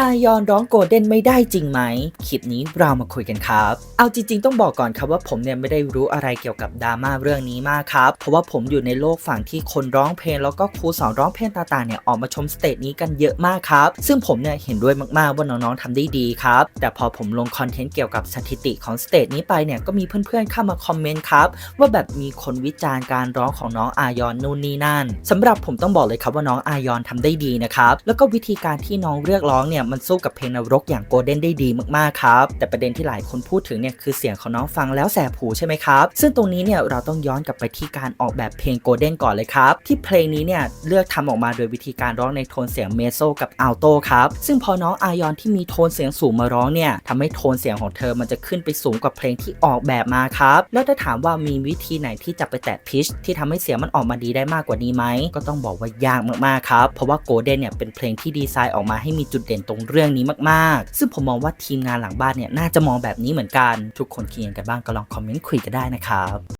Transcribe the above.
อายอนร้องโกลเด้นไม่ได้จริงไหม คลิปนี้เรามาคุยกันครับ เอาจริง ๆ ต้องบอกก่อนครับว่าผมเนี่ยไม่ได้รู้อะไรเกี่ยวกับดราม่าเรื่องนี้มากครับ เพราะว่าผมอยู่ในโลกฝั่งที่คนร้องเพลงแล้วก็ครูสอนร้องเพลงต่างๆเนี่ยออกมาชมสเตจนี้กันเยอะมากครับ ซึ่งผมเนี่ยเห็นด้วยมากๆว่าน้องๆทำได้ดีครับ แต่พอผมลงคอนเทนต์เกี่ยวกับสถิติของสเตจนี้ไปเนี่ยก็มีเพื่อนๆเข้ามาคอมเมนต์ครับว่าแบบมีคนวิจารณ์การร้องของน้องอายอนนู่นนี่นั่นสำหรับผมต้องบอกเลยครับว่าน้องอายอนทำได้ดีนะครับแล้วก็วิธีการที่น้องเรียกร้องเนี่ยมันสู้กับเพลงนรกอย่างโกลเด้นได้ดีมากๆครับแต่ประเด็นที่หลายคนพูดถึงเนี่ยคือเสียงของน้องฟังแล้วแสบหูใช่ไหมครับซึ่งตรงนี้เนี่ยเราต้องย้อนกลับไปที่การออกแบบเพลงโกลเด้นก่อนเลยครับที่เพลงนี้เนี่ยเลือกทำออกมาโดยวิธีการร้องในโทนเสียงเมโซกับอัลโตครับซึ่งพอน้องอายอนที่มีโทนเสียงสูงมาร้องเนี่ยทำให้โทนเสียงของเธอมันจะขึ้นไปสูงกว่าเพลงที่ออกแบบมาครับแล้วถ้าถามว่ามีวิธีไหนที่จะไปแตะพิชที่ทำให้เสียงมันออกมาดีได้มากกว่านี้ไหมก็ต้องบอกว่ายากมากๆครับเพราะว่าโกลเด้นเนี่ยเป็นเพลงที่ดีไซน์ออกมาให้มีจุดเด่นตรงเรื่องนี้มากๆ ซึ่งผมมองว่าทีมงานหลังบ้านเนี่ยน่าจะมองแบบนี้เหมือนกัน ทุกคนคิดยังไงกันบ้างก็ลองคอมเมนต์คุยกันได้นะครับ